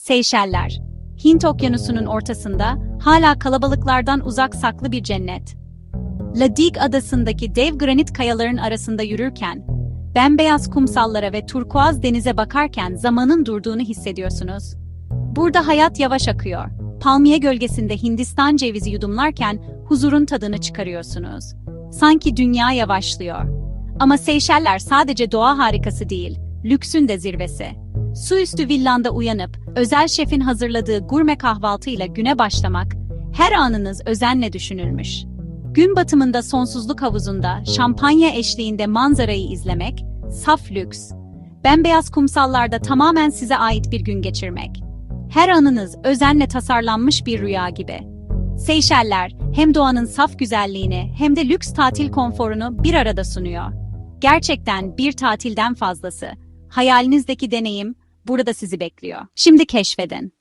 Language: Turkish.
Seyşeller. Hint Okyanusu'nun ortasında hala kalabalıklardan uzak saklı bir cennet. Ladik adasındaki dev granit kayaların arasında yürürken, bembeyaz kumsallara ve turkuaz denize bakarken zamanın durduğunu hissediyorsunuz. Burada hayat yavaş akıyor. Palmiye gölgesinde Hindistan cevizi yudumlarken huzurun tadını çıkarıyorsunuz. Sanki dünya yavaşlıyor. Ama Seyşeller sadece doğa harikası değil, lüksün de zirvesi. Su üstü villanda uyanıp, özel şefin hazırladığı gurme kahvaltıyla güne başlamak, her anınız özenle düşünülmüş. Gün batımında sonsuzluk havuzunda, şampanya eşliğinde manzarayı izlemek, saf lüks. Bembeyaz kumsallarda tamamen size ait bir gün geçirmek. Her anınız özenle tasarlanmış bir rüya gibi. Seyşeller hem doğanın saf güzelliğini hem de lüks tatil konforunu bir arada sunuyor. Gerçekten bir tatilden fazlası. Hayalinizdeki deneyim burada sizi bekliyor. Şimdi keşfedin.